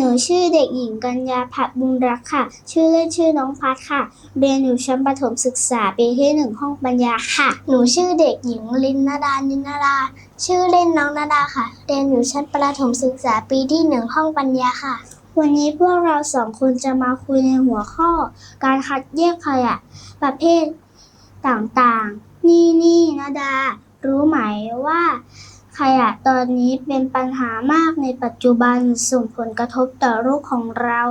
นูชื่อเด็กหญิงกัญญาภักบุญรักค่ะ ชื่อเล่นชื่อน้องพัดค่ะ เรียนอยู่ชั้นประถมศึกษาปีที่หนึ่งห้องปัญญาค่ะ หนูชื่อเด็กหญิงลินนาดานินนาดาชื่อเล่นน้องนาดาค่ะ เรียนอยู่ชั้นประถมศึกษาปีที่หนึ่งห้องปัญญาค่ะ วันนี้พวกเราสองคนจะมาคุยในหัวข้อ การคัดแยกขยะประเภทต่างๆ นี่นี่นาดา รู้ไหมว่า ขยะตอนนี้เป็นปัญหามากในปัจจุบันส่งผลกระทบต่อโลกของเรา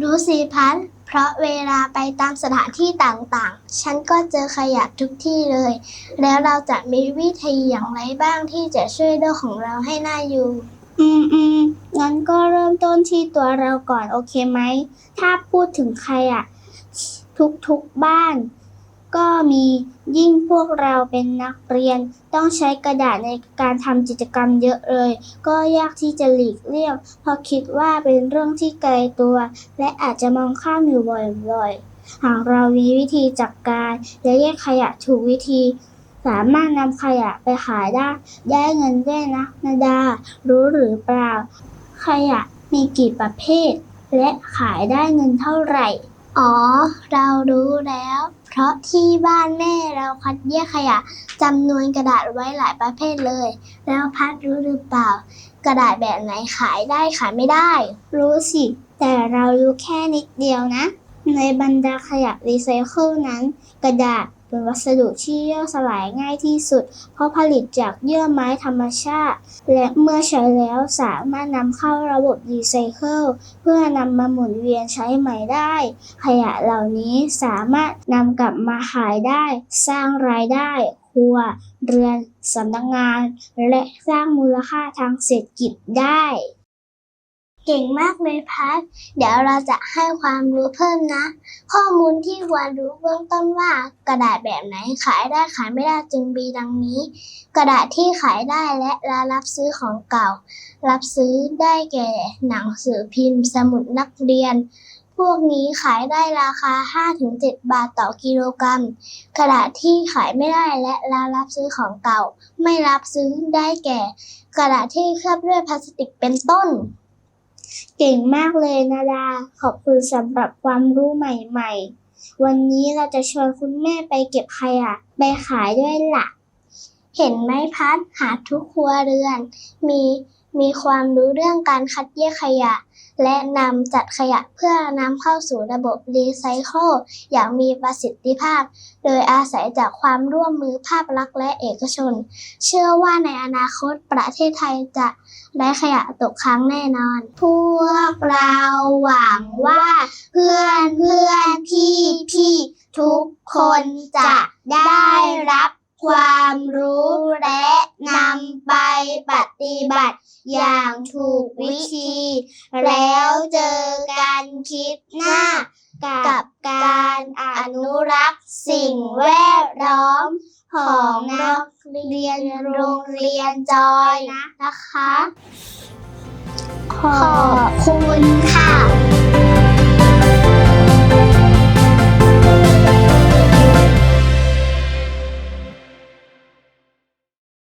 รู้สิพันเพราะเวลาไปตามสถานที่ต่างๆ ฉันก็เจอขยะทุกที่เลย แล้วเราจะมีวิธีอย่างไรบ้างที่จะช่วยโลกของเราให้น่าอยู่ อืมอืมงั้นก็เริ่มต้นที่ตัวเราก่อนโอเคไหม ถ้าพูดถึงใครอะทุกๆบ้าน ก็มียิ่งพวกเราเป็นนักเรียน ต้องใช้กระดาษในการทำกิจกรรมเยอะเลย ก็ยากที่จะหลีกเลี่ยงเพราะคิดว่าเป็นเรื่องที่ไกลตัว และอาจจะมองข้ามอยู่บ่อยๆ หากเรามีวิธีจัดการ และแยกขยะถูกวิธี สามารถนำขยะไปขายได้ ได้เงินด้วยนะนาดา รู้หรือเปล่า ขยะมีกี่ประเภท และขายได้เงินเท่าไหร่ อ๋อ เรารู้แล้ว เพราะที่บ้านแม่เราคัดแยกขยะจำนวนกระดาษไว้หลายประเภทเลย แล้วพัดรู้หรือเปล่า กระดาษแบบไหนขายได้ขายไม่ได้ รู้สิ แต่เรารู้แค่นิดเดียวนะ ในบรรดาขยะรีไซเคิลนั้น กระดาษ เป็นวัสดุที่ย่อยสลายง่ายที่สุด เพราะผลิตจากเยื่อไม้ธรรมชาติ และเมื่อใช้แล้วสามารถนำเข้าระบบรีไซเคิลเพื่อนำมาหมุนเวียนใช้ใหม่ได้ ขยะเหล่านี้สามารถนำกลับมาขายได้ สร้างรายได้ ครัว เรือนสำนักงาน และสร้างมูลค่าทางเศรษฐกิจได้ เก่งมากเลยพัดเดี๋ยวเราจะให้ความรู้เพิ่มนะ ข้อมูลที่ควรรู้เบื้องต้นว่ากระดาษแบบไหนขายได้ขายไม่ได้จึงมีดังนี้ กระดาษที่ขายได้และร้านรับซื้อของเก่า รับซื้อได้แก่หนังสือพิมพ์ สมุดนักเรียน พวกนี้ขายได้ราคา 5-7 บาทต่อกิโลกรัม กระดาษที่ขายไม่ได้และร้านรับซื้อของเก่า ไม่รับซื้อได้แก่ กระดาษที่เคลือบด้วยพลาสติกเป็นต้น เก่งมากเลยนาดา ขอบคุณสำหรับความรู้ใหม่ๆ วันนี้เราจะชวนคุณแม่ไปเก็บขยะไปขายด้วยล่ะ เห็นไหมพัดหาทุกครัวเรือน มี มีความรู้เรื่องการคัดแยกขยะ และนำจัดขยะเพื่อนำเข้าสู่ระบบรีไซเคิลอย่างมีประสิทธิภาพ โดยอาศัยจากความร่วมมือภาครัฐและเอกชน เชื่อว่าในอนาคตประเทศไทยจะได้ขยะตกค้างแน่นอน พวกเราหวังว่าเพื่อนเพื่อนพี่พี่ทุกคนจะได้รับความรู้และนำไปปฏิบัติ อย่างถูกวิธี แล้วเจอกันคลิปหน้า กับการอนุรักษ์สิ่งแวดล้อม ของนักเรียนโรงเรียนจอยนะคะ ขอบคุณค่ะ